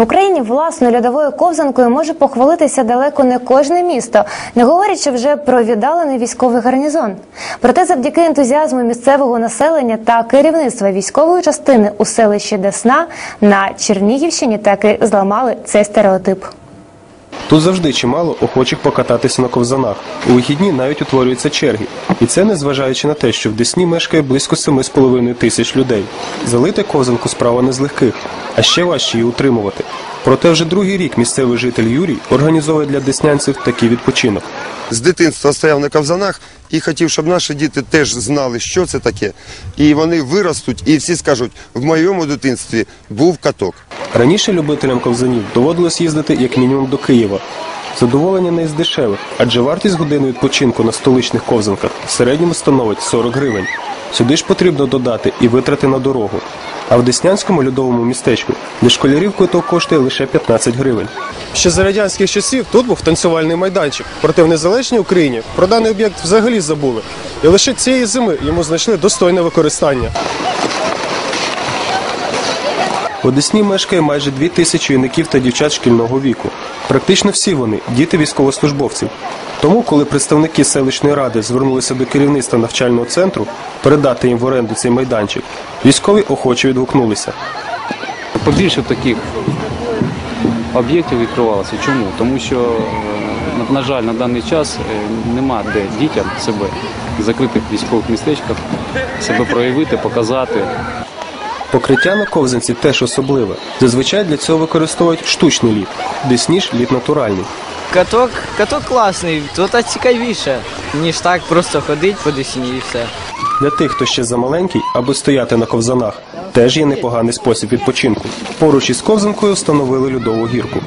В Україні власною льодовою ковзанкою може похвалитися далеко не кожне місто, не говорячи вже про віддалений військовий гарнізон. Проте, завдяки ентузіазму місцевого населення та керівництва військової частини у селищі Десна на Чернігівщині таки зламали цей стереотип. Тут завжди чимало охочих покататися на ковзанах. У вихідні навіть утворюються черги. І це незважаючи на те, що в Десні мешкає близько 7,5 тисяч людей. Залити ковзанку справа не з легких, а ще важче її утримувати. Проте вже другий рік місцевий житель Юрій організовує для деснянців такий відпочинок. З дитинства стояв на ковзанах і хотів, щоб наші діти теж знали, що це таке. І вони виростуть, і всі скажуть, в моєму дитинстві був каток. Раніше любителям ковзанів доводилось їздити як мінімум до Києва. Задоволення не із дешевих, адже вартість години відпочинку на столичних ковзанках в середньому становить 40 гривень. Сюди ж потрібно додати і витрати на дорогу. А в Деснянському льодовому містечку для школярів квиток коштує лише 15 гривень. Ще за радянських часів тут був танцювальний майданчик. Проте в незалежній Україні про даний об'єкт взагалі забули. І лише цієї зими йому знайшли достойне використання. У Десні мешкає майже дві тисячі юнаків та дівчат шкільного віку. Практично всі вони діти військовослужбовців. Тому, коли представники селищної ради звернулися до керівництва навчального центру передати їм в оренду цей майданчик, військові охоче відгукнулися. Побільше таких об'єктів відкривалося. Чому? Тому що, е, на- на жаль, на даний час е, нема де дітям себе в закритих військових містечках себе проявити, показати. Покриття на ковзанці теж особливе. Зазвичай для цього використовують штучний лід, десніж лід натуральний. Каток, каток класний, тут цікавіше, ніж так просто ходить по десні і все. Для тих, хто ще замаленький, аби стояти на ковзанах, теж є непоганий спосіб відпочинку. Поруч із ковзанкою встановили льодову гірку.